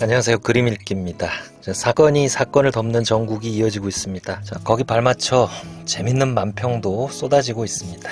안녕하세요. 그림 읽기입니다. 자, 사건이 사건을 덮는 전국이 이어지고 있습니다. 자, 거기 발맞춰 재밌는 만평도 쏟아지고 있습니다.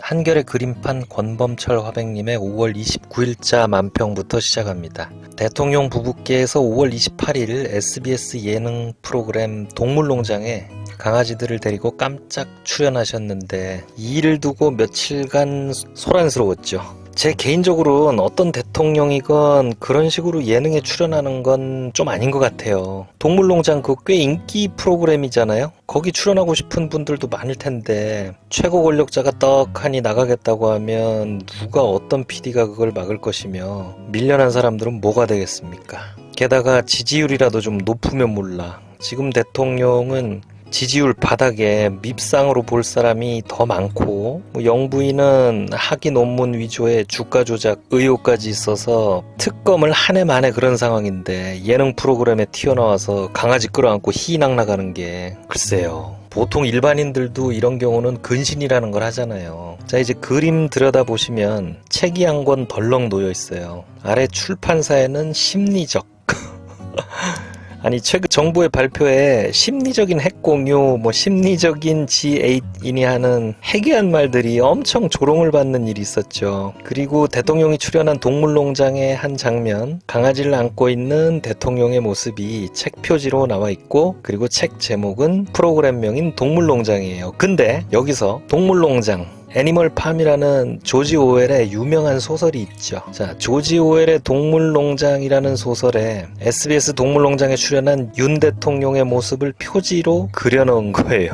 한결의 그림판 권범철 화백님의 5월 29일자 만평부터 시작합니다. 대통령 부부께서 5월 28일 SBS 예능 프로그램 동물농장에 강아지들을 데리고 깜짝 출연하셨는데 이 일을 두고 며칠간 소란스러웠죠. 제 개인적으로는 어떤 대통령이건 그런 식으로 예능에 출연하는 건 좀 아닌 것 같아요. 동물농장 그 꽤 인기 프로그램이잖아요. 거기 출연하고 싶은 분들도 많을 텐데 최고 권력자가 떡하니 나가겠다고 하면 누가 어떤 PD가 그걸 막을 것이며 밀려난 사람들은 뭐가 되겠습니까? 게다가 지지율이라도 좀 높으면 몰라. 지금 대통령은 지지율 바닥에 밉상으로 볼 사람이 더 많고 뭐 영부인은 학위 논문 위조에 주가 조작 의혹까지 있어서 특검을 한 해 만에 그런 상황인데 예능 프로그램에 튀어나와서 강아지 끌어안고 희낙 나가는 게 글쎄요. 보통 일반인들도 이런 경우는 근신이라는 걸 하잖아요. 자, 이제 그림 들여다보시면 책이 한 권 덜렁 놓여 있어요. 아래 출판사에는 심리적 아니 최근 정부의 발표에 심리적인 핵 공유, 뭐 심리적인 G8이니 하는 해괴한 말들이 엄청 조롱을 받는 일이 있었죠. 그리고 대통령이 출연한 동물농장의 한 장면, 강아지를 안고 있는 대통령의 모습이 책 표지로 나와 있고, 그리고 책 제목은 프로그램명인 동물농장이에요. 근데 여기서 동물농장 애니멀 팜이라는 조지 오웰의 유명한 소설이 있죠. 자, 조지 오웰의 동물농장이라는 소설에 SBS 동물농장에 출연한 윤 대통령의 모습을 표지로 그려놓은 거예요.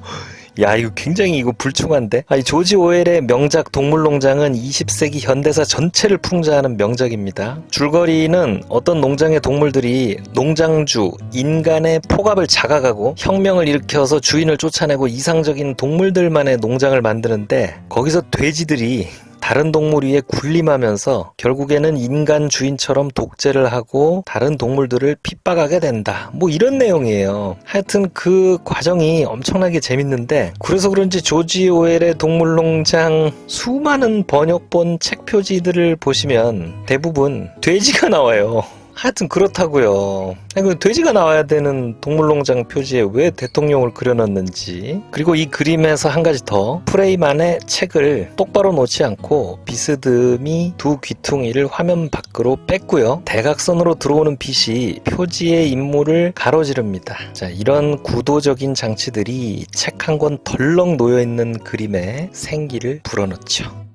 야, 이거 굉장히 이거 불충한데? 아니, 조지 오웰의 명작 동물농장은 20세기 현대사 전체를 풍자하는 명작입니다. 줄거리는 어떤 농장의 동물들이 농장주, 인간의 폭압을 자각하고 혁명을 일으켜서 주인을 쫓아내고 이상적인 동물들만의 농장을 만드는데 거기서 돼지들이 다른 동물 위에 군림하면서 결국에는 인간 주인처럼 독재를 하고 다른 동물들을 핍박하게 된다. 뭐 이런 내용이에요. 하여튼 그 과정이 엄청나게 재밌는데 그래서 그런지 조지 오웰의 동물농장 수많은 번역본 책 표지들을 보시면 대부분 돼지가 나와요. 하여튼 그렇다고요. 그 돼지가 나와야 되는 동물농장 표지에 왜 대통령을 그려놨는지 그리고 이 그림에서 한 가지 더 프레임 안에 책을 똑바로 놓지 않고 비스듬히 두 귀퉁이를 화면 밖으로 뺐고요. 대각선으로 들어오는 빛이 표지의 인물을 가로지릅니다. 자, 이런 구도적인 장치들이 책 한 권 덜렁 놓여 있는 그림에 생기를 불어넣죠.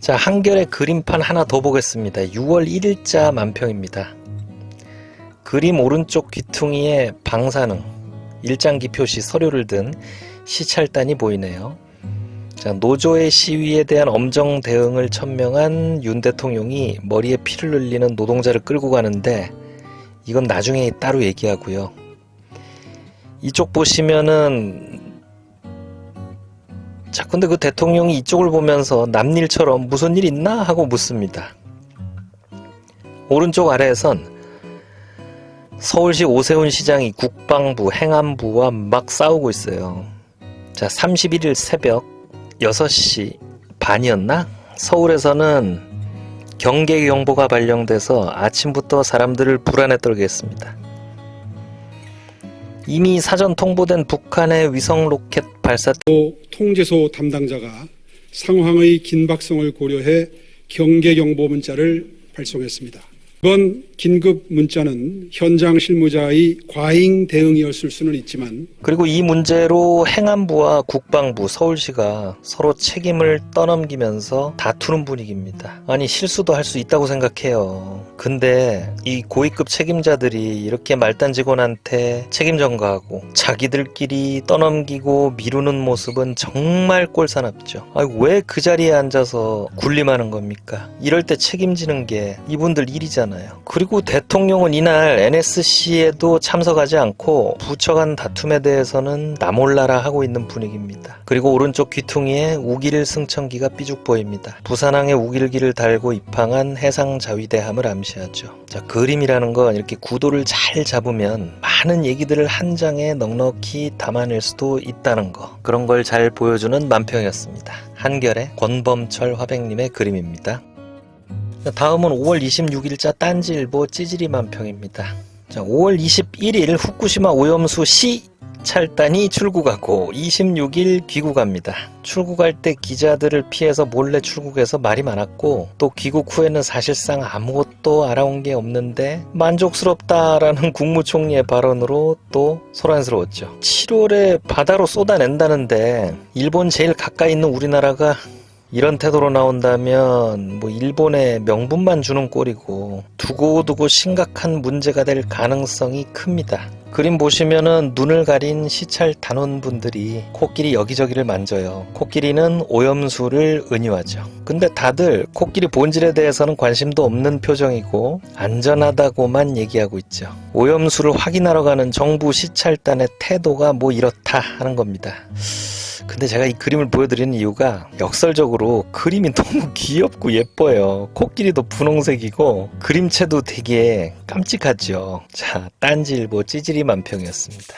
자, 한결의 그림판 하나 더 보겠습니다. 6월 1일자 만평입니다. 그림 오른쪽 귀퉁이에 방사능, 일장기 표시 서류를 든 시찰단이 보이네요. 자, 노조의 시위에 대한 엄정 대응을 천명한 윤 대통령이 머리에 피를 흘리는 노동자를 끌고 가는데 이건 나중에 따로 얘기하고요. 이쪽 보시면은 자, 근데 그 대통령이 이쪽을 보면서 남일처럼 무슨 일 있나 하고 묻습니다. 오른쪽 아래에선 서울시 오세훈 시장이 국방부, 행안부와 막 싸우고 있어요. 자, 31일 새벽 6시 반이었나? 서울에서는 경계 경보가 발령돼서 아침부터 사람들을 불안에 떨게 했습니다. 이미 사전 통보된 북한의 위성 로켓 발사 또 통제소 담당자가 상황의 긴박성을 고려해 경계 경보 문자를 발송했습니다. 이번 긴급 문자는 현장 실무자의 과잉 대응이었을 수는 있지만 그리고 이 문제로 행안부와 국방부, 서울시가 서로 책임을 떠넘기면서 다투는 분위기입니다. 아니, 실수도 할 수 있다고 생각해요. 근데 이 고위급 책임자들이 이렇게 말단 직원한테 책임 전가하고 자기들끼리 떠넘기고 미루는 모습은 정말 꼴사납죠. 왜 그 자리에 앉아서 군림하는 겁니까? 이럴 때 책임지는 게 이분들 일이잖아요. 있잖아요. 그리고 대통령은 이날 NSC에도 참석하지 않고 부처 간 다툼에 대해서는 나몰라라 하고 있는 분위기입니다. 그리고 오른쪽 귀퉁이에 우길 승천기가 삐죽 보입니다. 부산항에 우길기를 달고 입항한 해상 자위대함을 암시하죠. 자, 그림이라는 건 이렇게 구도를 잘 잡으면 많은 얘기들을 한 장에 넉넉히 담아낼 수도 있다는 거. 그런 걸 잘 보여주는 만평이었습니다. 한결의 권범철 화백님의 그림입니다. 다음은 5월 26일자 딴지일보 찌질이 만평입니다. 자, 5월 21일 후쿠시마 오염수 시 찰단이 출국하고 26일 귀국합니다. 출국할 때 기자들을 피해서 몰래 출국해서 말이 많았고 또 귀국 후에는 사실상 아무것도 알아온 게 없는데 만족스럽다라는 국무총리의 발언으로 또 소란스러웠죠. 7월에 바다로 쏟아낸다는데 일본 제일 가까이 있는 우리나라가 이런 태도로 나온다면 뭐 일본에 명분만 주는 꼴이고 두고두고 심각한 문제가 될 가능성이 큽니다. 그림 보시면은 눈을 가린 시찰 단원분들이 코끼리 여기저기를 만져요. 코끼리는 오염수를 은유하죠. 근데 다들 코끼리 본질에 대해서는 관심도 없는 표정이고 안전하다고만 얘기하고 있죠. 오염수를 확인하러 가는 정부 시찰단의 태도가 뭐 이렇다 하는 겁니다. 근데 제가 이 그림을 보여드리는 이유가 역설적으로 그림이 너무 귀엽고 예뻐요. 코끼리도 분홍색이고 그림체도 되게 깜찍하죠. 자, 딴지일보 찌질이 만평이었습니다.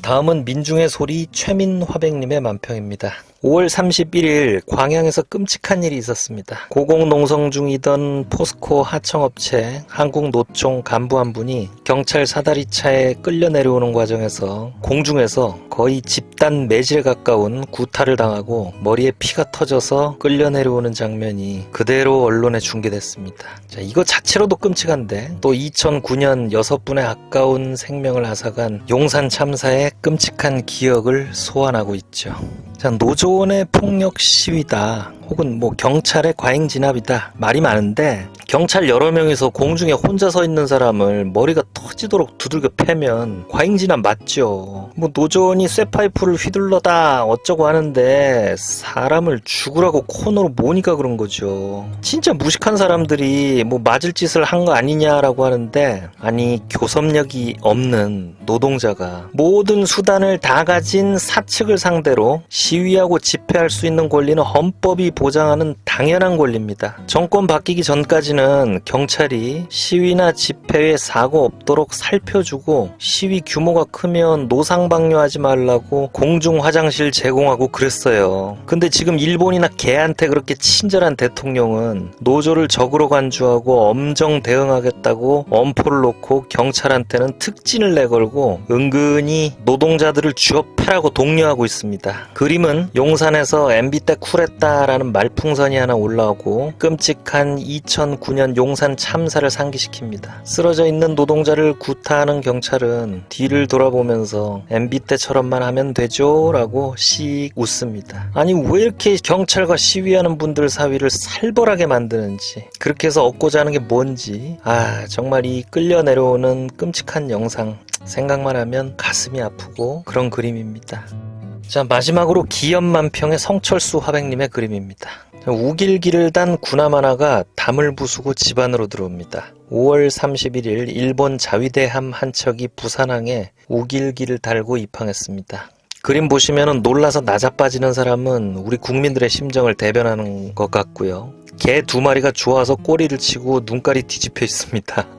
다음은 민중의 소리 최민 화백님의 만평입니다. 5월 31일 광양에서 끔찍한 일이 있었습니다. 고공농성 중이던 포스코 하청업체 한국노총 간부 한 분이 경찰 사다리차에 끌려 내려오는 과정에서 공중에서 거의 집 단 매질에 가까운 구타를 당하고 머리에 피가 터져서 끌려 내려오는 장면이 그대로 언론에 중계됐습니다. 자, 이거 자체로도 끔찍한데 또 2009년 여섯 분의 아까운 생명을 앗아간 용산 참사의 끔찍한 기억을 소환하고 있죠. 자, 노조원의 폭력 시위다. 혹은 뭐 경찰의 과잉 진압이다. 말이 많은데 경찰 여러 명이서 공중에 혼자 서 있는 사람을 머리가 터지도록 두들겨 패면 과잉 진압 맞죠. 뭐 노조원이 쇠파이프를 휘둘러다 어쩌고 하는데 사람을 죽으라고 코너로 모니까 그런 거죠. 진짜 무식한 사람들이 뭐 맞을 짓을 한 거 아니냐라고 하는데 아니 교섭력이 없는 노동자가 모든 수단을 다 가진 사측을 상대로 시위하고 집회할 수 있는 권리는 헌법이 보장하는 당연한 권리입니다. 정권 바뀌기 전까지는 경찰이 시위나 집회에 사고 없도록 살펴주고 시위 규모가 크면 노상방뇨하지 말라고 공중 화장실 제공하고 그랬어요. 근데 지금 일본이나 개한테 그렇게 친절한 대통령은 노조를 적으로 간주하고 엄정 대응하겠다고 엄포를 놓고 경찰한테는 특진을 내걸고 은근히 노동자들을 쥐어 패라고 독려하고 있습니다. 그림은 용산에서 MB 때 쿨했다라는 말풍선이 하나 올라오고 끔찍한 2009년 용산 참사를 상기시킵니다. 쓰러져 있는 노동자를 구타하는 경찰은 뒤를 돌아보면서 MB 때처럼만 하면 되죠? 라고 씩 웃습니다. 아니 왜 이렇게 경찰과 시위하는 분들 사위를 살벌하게 만드는지 그렇게 해서 얻고자 하는 게 뭔지 아 정말 이 끌려 내려오는 끔찍한 영상 생각만 하면 가슴이 아프고 그런 그림입니다. 자 마지막으로 기연만평의 성철수 화백님의 그림입니다. 우길기를 단 하나가 담을 부수고 집 안으로 들어옵니다. 5월 31일 일본 자위대함 한 척이 부산항에 우길기를 달고 입항했습니다. 그림 보시면 놀라서 나자빠지는 사람은 우리 국민들의 심정을 대변하는 것 같고요. 개 두 마리가 좋아서 꼬리를 치고 눈깔이 뒤집혀 있습니다.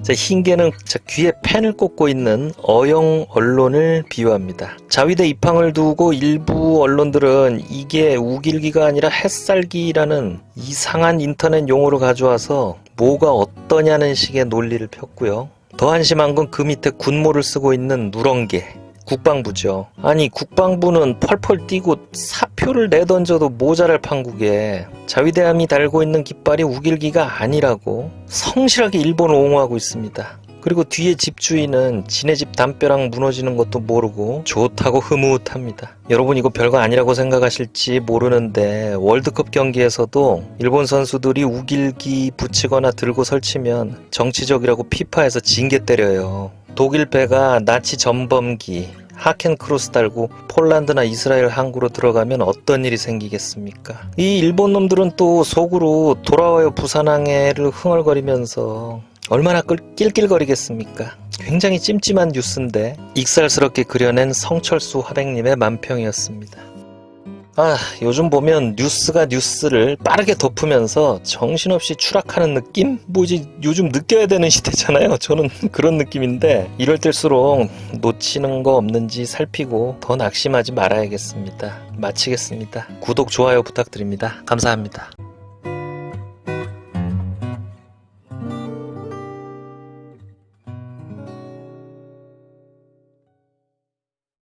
자, 흰 개는 자, 귀에 펜을 꽂고 있는 어용 언론을 비유합니다. 자위대 입항을 두고 일부 언론들은 이게 우길기가 아니라 햇살기라는 이상한 인터넷 용어를 가져와서 뭐가 어떠냐는 식의 논리를 폈고요. 더 한심한 건 그 밑에 군모를 쓰고 있는 누렁개. 국방부죠. 아니 국방부는 펄펄 뛰고 사표를 내던져도 모자랄 판국에 자위대함이 달고 있는 깃발이 우길기가 아니라고 성실하게 일본을 옹호하고 있습니다. 그리고 뒤에 집주인은 지네 집 담벼락 무너지는 것도 모르고 좋다고 흐뭇합니다. 여러분 이거 별거 아니라고 생각하실지 모르는데 월드컵 경기에서도 일본 선수들이 우길기 붙이거나 들고 설치면 정치적이라고 피파에서 징계 때려요. 독일 배가 나치 전범기 하켄 크루스 달고 폴란드나 이스라엘 항구로 들어가면 어떤 일이 생기겠습니까? 이 일본 놈들은 또 속으로 돌아와요 부산항해를 흥얼거리면서 얼마나 끌, 낄낄거리겠습니까? 굉장히 찜찜한 뉴스인데 익살스럽게 그려낸 성철수 화백님의 만평이었습니다. 아, 요즘 보면 뉴스가 뉴스를 빠르게 덮으면서 정신없이 추락하는 느낌? 뭐지, 요즘 느껴야 되는 시대잖아요. 저는 그런 느낌인데, 이럴 때일수록 놓치는 거 없는지 살피고 더 낙심하지 말아야겠습니다. 마치겠습니다. 구독, 좋아요 부탁드립니다. 감사합니다.